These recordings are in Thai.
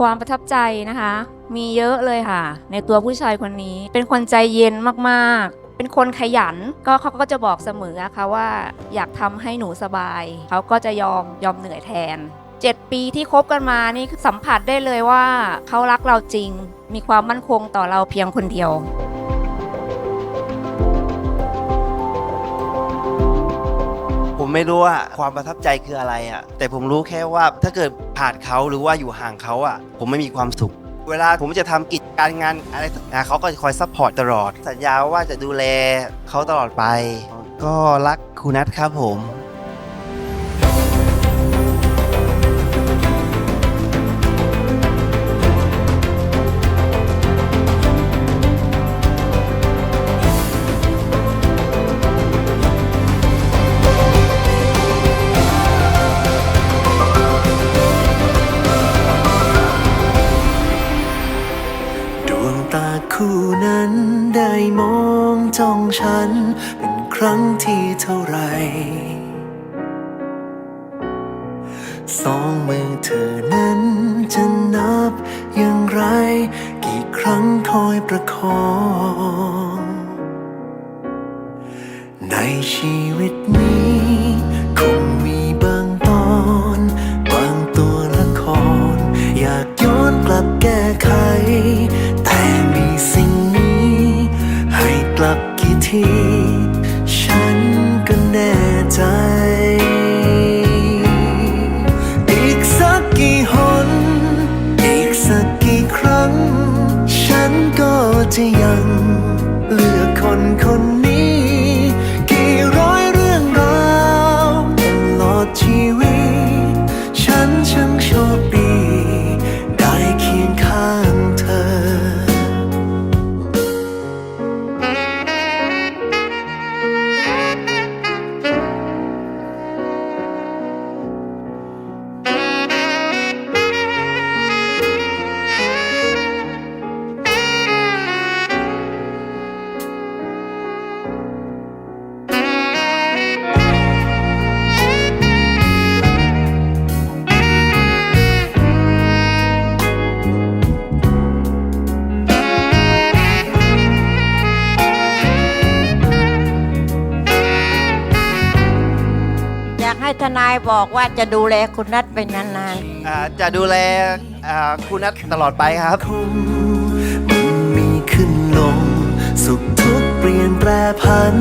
ความประทับใจนะคะ มีเยอะเลยค่ะ ในตัวผู้ชายคนนี้เป็นคนใจเย็นมากๆ เป็นคนขยันก็เขาก็จะบอกเสมอนะคะว่าอยากทำให้หนูสบาย เขาก็จะยอมยอมเหนื่อยแทน 7 ปีที่คบกันมานี่สัมผัสได้เลยว่าเขารักเราจริง มีความมั่นคงต่อเราเพียงคนเดียวผมไม่รู้ว่าความประทับใจคืออะไรอะ่ะแต่ผมรู้แค่ว่าถ้าเกิดผ่านเขาหรือว่าอยู่ห่างเขาอะ่ะ ผมไม่มีความสุข เวลาผมจะทำกิจการงานอะไรต่างๆเขาก็จะคอยซัพพอร์ตตลอด สัญญาว่าจะดูแลเขาตลอดไป ก็รักคุณนัทครับผม ตาคู่นั้นได้มองจ้องฉัน เป็นครั้งที่เท่าไร สองมือเธอนั้นจะนับอย่างไร กี่ครั้งคอยประคอง ในชีวิตนี้คงมีบางตอน บางตัวละคร อยากย้อนกลับแก้ไข ลั นายบอกว่าจะดูแลคุณนัทไปนานอ่าจะดูแลอ่าคุณนัทตลอดไปครับ คงมันมีขึ้นลง สุขทุกข์เปลี่ยนแปรพัน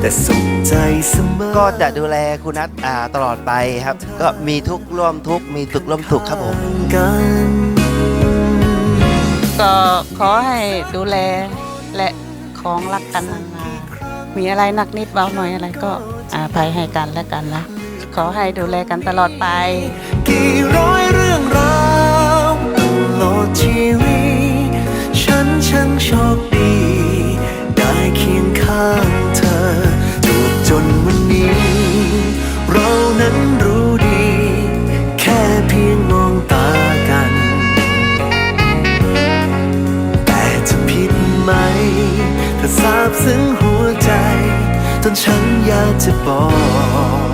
แต่สุขใจเสมอ ก็จะดูแลคุณนัทอ่าตลอดไปครับ ก็มีทุกข์ร่วมทุกข์มีสุขร่วมสุขครับผม กันก็ขอให้ดูแลและของรักกันนานๆมีอะไรหนักนิดเบาหน่อยอะไรก็อาภัยให้กันและกันนะ ขอให้ดูแลกันตลอดไป กี่ร้อยเรื่องราวตลอดชีวิตฉันช่างโชคดี ได้เคียงข้างเธอถูกจนวันนี้ เรานั้นรู้ดี แค่เพียงมองตากัน แต่จะผิดไหม ถ้าทราบซึ้งหัวใจ จนฉันอยากจะบอก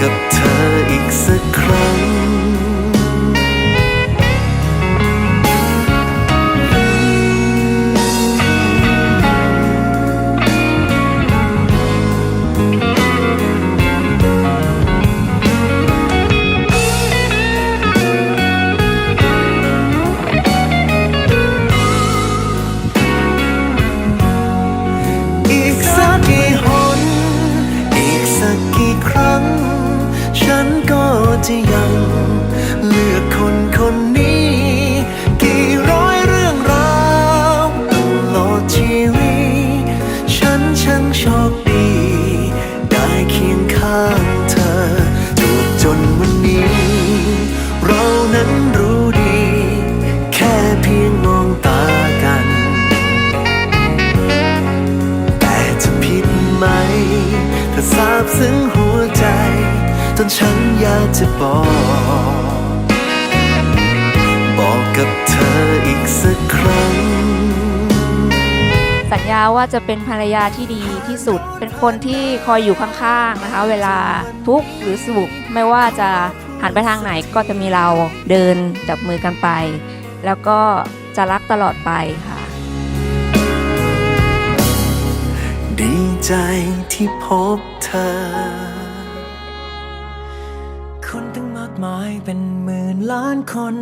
กับเธออีกสักครั้ง จะบอก บอกกับเธออีกสักครั้ง สัญญาว่าจะเป็นภรรยาที่ดีที่สุด เป็นคนที่คอยอยู่ข้างๆนะคะ เวลาทุกข์หรือสุขไม่ว่าจะหันไปทางไหนก็จะมีเราเดินจับมือกันไป แล้วก็จะรักตลอดไปค่ะ ดีใจที่พบเธอากมายเป็นหมื่นล้านคน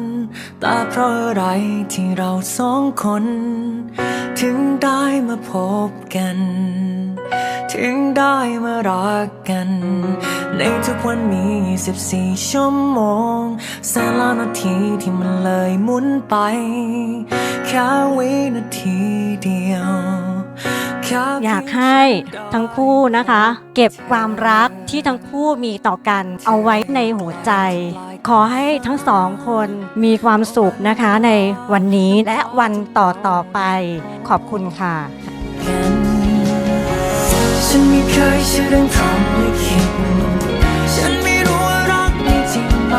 แต่เพราะอะไรที่เราสองคน ถึงได้มาพบกัน ถึงได้มารักกัน ในทุกวันมี14ชั่วโมงแสนล้านนาทีที่มันเลยหมุนไป แค่วินาทีเดียว อยากให้ทั้งคู่นะคะ เก็บความรักที่ทั้งคู่มีต่อกันเอาไว้ในหัวใจ ขอให้ทั้งสองคนมีความสุขนะคะในวันนี้และวันต่อต่อๆไป ขอบคุณค่ะกันฉันไม่เคยเชื่อเรื่องพรหมลิขิตฉันไม่รู้ว่ารักมีจริงไหม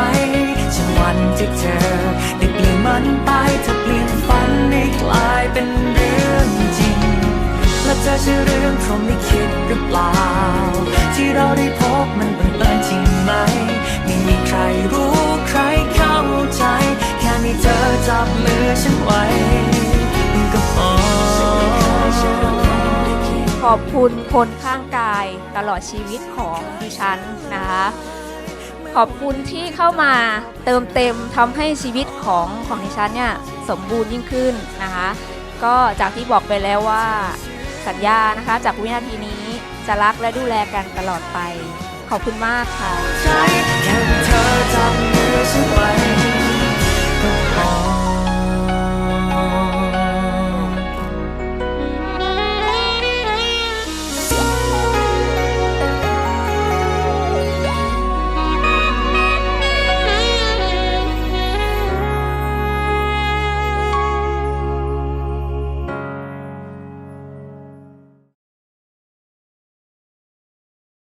จนวันที่เธอได้เปลี่ยนมันไปเธอเปลี่ยนฝันให้กลายเป็น เธอเชื่อเรื่องพรหมลิขิตหรือเปล่า ที่เราได้พบมันบังเอิญจริงไหม ไม่มีใครรู้ใครเข้าใจ แค่มีเธอจับมือฉันไว้ก็พอขอบคุณคนข้างกายตลอดชีวิตของดิฉันนะคะขอบคุณที่เข้ามาเติมเต็มทำให้ชีวิตของของดิฉันเนี่ยสมบูรณ์ยิ่งขึ้นนะคะ ก็จากที่บอกไปแล้วว่า สัญญานะคะ จากวินาทีนี้จะรักและดูแลกันตลอดไป ขอบคุณมากค่ะ